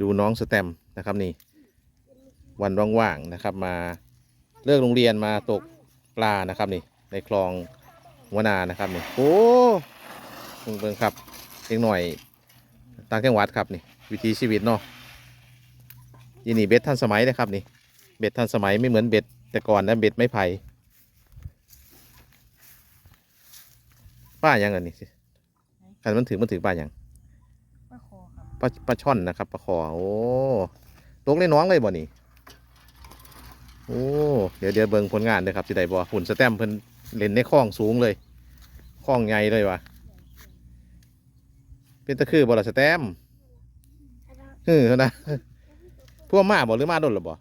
ดูน้องสแตมนะครับนี่ วันว่างๆนะครับ มาเลิกโรงเรียนมาตกปลานะครับนี่ ในคลองวนานะครับนี่โอ้เบิ่งเบิ่งครับเล็กหน่อยต่างจังหวัดครับนี่ วิถีชีวิตเนาะยี่นี่เบ็ดทันสมัยนะครับนี่เบ็ดทันสมัยไม่เหมือนเบ็ดแต่ก่อนนะเบ็ดไม้ไผ่ป้ายังอันนี้สิคันมันถือมันถือป้ายัง ปลาปลาช่อนนะครับปลาคอโอ้ตกในน้องเลยบ่นี่โอ้เดี๋ยวเดี๋ยวเบิ่งผลงานเลยครับสิได้บ่หุ่นสแตมป์เพิ่นเล่นในคลองสูงเลยคลองใหญ่เลยวะเป็นตะคือบ่ล่ะสแตมป์เฮ้อนะพวกมาบ่หรือมาดนหรือบ่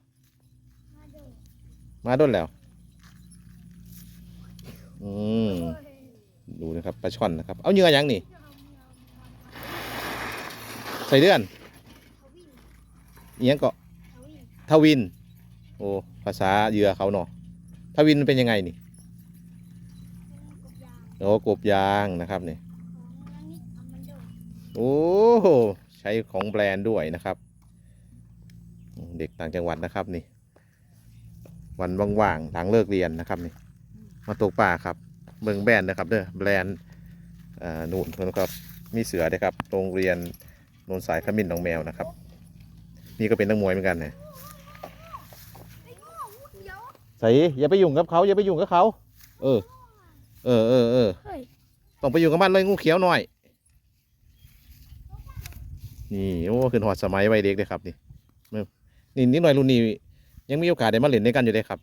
มาดนแล้วอืมดูนะครับปลาช่อนนะครับ เอาเหยื่อยังนี่ ใส่เดือนเอียงเกาะทวิน โอ้ภาษาเหยื่อเขาเนาะทวินมันเป็นยังไงนี่โอ้กบยางนะครับนี่โอ้ใช้ของแบรนด์ด้วยนะครับ เด็กต่างจังหวัดนะครับนี่ วันว่างๆหลังเลิกเรียนนะครับนี่ มาตกปลาครับเมืองแบรนด์นะครับเด้อแบรนด์อ่อนู่นแล้วก็มีเสือด้วยครับโรงเรียน โนนสายขมิ้นหนองแมวนะครับ นี่ก็เป็นนักมวยเหมือนกันนะใส่อย่าไปยุ่งกับเขาอย่าไปยุ่งกับเขาเออ เออเออเออเฮ้ยต้องไปอยู่กับมันเลยงูเขียวหน่อย นี่โอ้ขึ้นหอดสมัยวัยเด็กเลยครับนี่มื้อนี่นิดหน่อยรุ่นนี้ยังมีโอกาสได้มาเล่นด้วยกันอยู่เลยครับ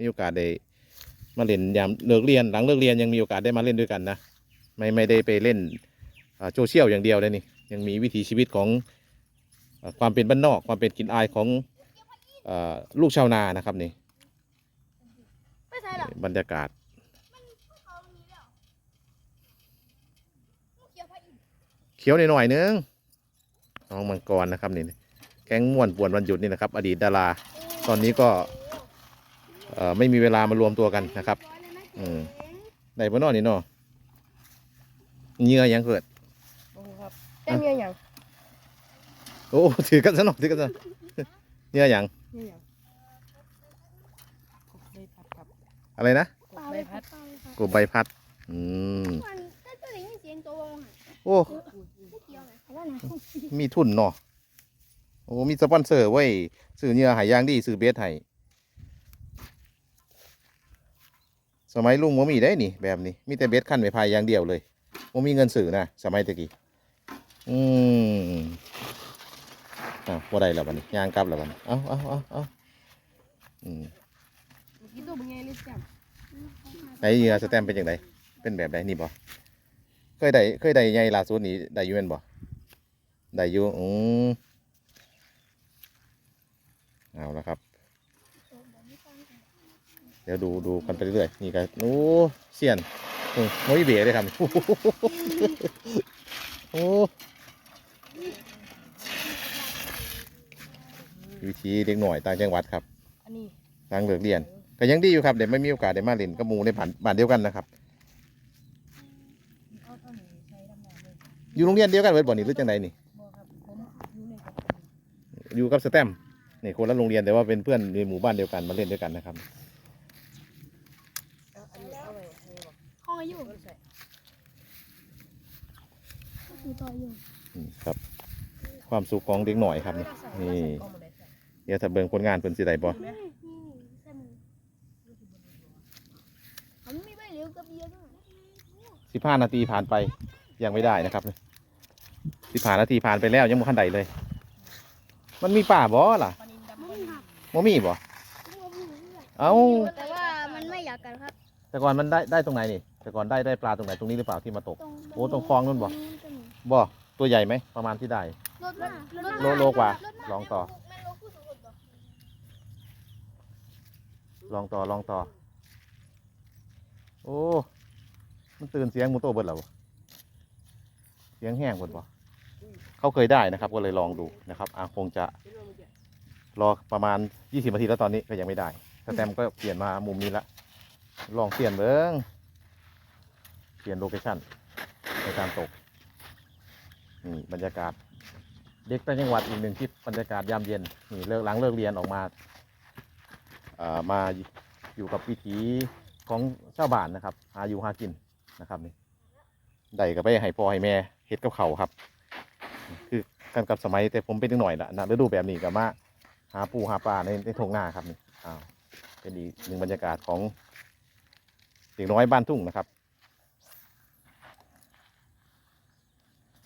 มีโอกาสได้มาเล่นยามเลิกเรียนหลังเลิกเรียนยังมีโอกาสได้มาเล่นด้วยกันนะไม่ไม่ได้ไปเล่นอ่าโซเชียลอย่างเดียวเลยนี่ ยังมีวิถีชีวิตของเอ่อความเป็นบ้านนอก ความเป็นกลินอายของเออลูกชาวนานะครับนี่ไม่ใช่หรอกบรรยากาศเขียวหน่อยๆนึงน้องมังกรนะครับนี่แก๊งม่วนป่วนวันหยุดนี่นะครับ อดีตดารา ตอนนี้ก็เอ่อไม่มีเวลามารวมตัวกันนะครับ อืมได้บ่เนอนี่เนาะเหงื่อยังเกิดโอ้ ครับแต้มเงี้ยอย่างโอ้ถือกันซะหน่อยถือกันซะเหงื่อยังเงี้ยอย่างกบใบพัดครับอะไรนะกบใบพัดกบใบพัดอืมมันก็จะได้ยินเสียงตัวโอ้ไม่เกี่ยวนะเพราะว่านะมีทุนเนาะโอ้มีสปอนเซอร์ไว้ยซื้อเหงื่อใหายางดีซื้อเบสให้สมัยลุงว่ามีได้นี่แบบนี้ มีแต่เบสขั้นไม้พายอย่างเดียวเลยว่ามีเงินซื้อนะสมัยตะกี้ อืมอะว่าได้แล้วบัดนี้ยางกลับแล้วบัดนี้เอาเอาเอาเอาอืมกินตัวเป็นไงลิซจัมไหนเหงื่อสแตมเป็นยังไงเป็นแบบไหนนี่บ่เคยได้เคยได้ใหญ่ล่าสุดนี้ได้อยู่แม่นบ่ได้อยู่อืมเอาละครับ เดี๋ยวดูดูกันไปเรื่อยๆนี่ก็โอ้เสียนโอ้ยเบ๋เลยครับ โอ้วิธีเด็กหน่อยต่างจังหวัดครับอันนี้ทางเลิกเรียนก็ยังดีอยู่ครับเดี๋ยวไม่มีโอกาสได้มาเล่นกับหมูในผ่านบ้านเดียวกันนะครับ เอาเท่านี้ใช้ดำน้ำเลยอยู่โรงเรียนเดียวกันเว้ยบ่นี่หรือจังใดนี่ บ่ครับผมอยู่ในกับอยู่กับสแตมป์นี่คนละโรงเรียนแต่ว่าเป็นเพื่อนในหมู่บ้านเดียวกันมาเล่นด้วยกันนะครับ เอาอันนี้เอาไว้ให้บอก ห้องอยู่ เอาใส่ คือต่ออยู่อืมครับ ความสุขของเด็กหน่อยครับนี่นี่เอามาได้ใส่เดี๋ยวถ้าเบิ่งผลงานเพิ่นสิได้บ่นี่นี่ใส่มือผมไม่ไปเร็วกับเบียร์ด้วยสิบห้านาทีผ่านไปยังไม่ได้นะครับสิบห้านาทีผ่านไปแล้วยังบ่ทันใดเลย มันมีป่าบ่ล่ะปลานินดำมัปลานนินหักบ่มีบ่เอ้าแต่ว่ามันไม่อยากกันครับ แต่ก่อนมันได้ได้ตรงไหนนี่แต่ก่อนได้ได้ปลาตรงไหนตรงนี้หรือเปล่าที่มาตกตรงโอ้ตรงคลองนู่นบ่ บ่ตัวใหญ่ไหมประมาณที่ได้รถมาโลโลกว่า ลองต่อแม่โลคู่สุดบ่ลองต่อลองต่อ โอ้ มันตื่นเสียงหมูโตเบิดแล้วบ่เสียงแห้งเบิดบ่เขาเคยได้นะครับ ก็เลยลองดูนะครับอะคงจะเห็นว่ามันจะรอประมาณ 20นาทีแล้วตอนนี้ก็ยังไม่ได้สแตมป์ก็เปลี่ยนมามุมนี้ละ ลองเปลี่ยนเบิ้งเปลี่ยนโลเคชั่นในการตก นี่บรรยากาศ เด็กต่างจังหวัดอีกหนึ่งคลิปบรรยากาศยามเย็นนี่เลิกหลังเลิกเรียนออกมาเอ่อมาอยู่กับวิถีของชาวบ้านนะครับ หาอยู่หากินนะครับนี่ได้ก็ไปให้พ่อให้แม่เฮ็ดกับเขาครับ คือกันกับสมัยแต่ผมเป็นเด็กหน่อยละนะฤดูแบบนี้ก็มาหาปูหาปลาในในทงนาครับนี่อ้าวเป็นอีกหนึ่งบรรยากาศของเด็กน้อยบ้านทุ่งนะครับ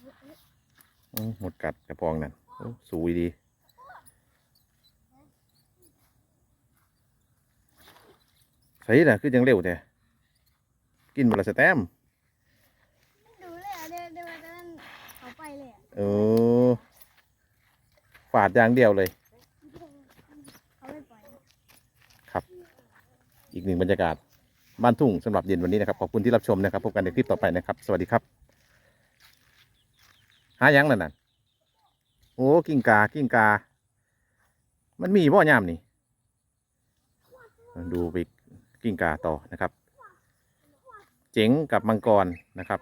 อืม หมดกัดกระปองนั่นโอ้สูยดีใส่ละคือยังเร็วแต่กินมาละสแตมดูเลยอะเดี๋ยวเดี๋ยววันนั้นเขาไปเลยอะเออฝาดอย่างเดียวเลยเขาไม่ปล่อยอีกหนึ่งบรรยากาศบ้านทุ่งสำหรับเย็นวันนี้นะครับ ขอบคุณที่รับชมนะครับ พบกันในคลิปต่อไปนะครับ สวัสดีครับหายังนั่นน่ะโอ้กิ้งกากิ้งกา มันมีบ่อยามนี่ดูไปกิ้งกาต่อนะครับ เจ๋งกับมังกรนะครับ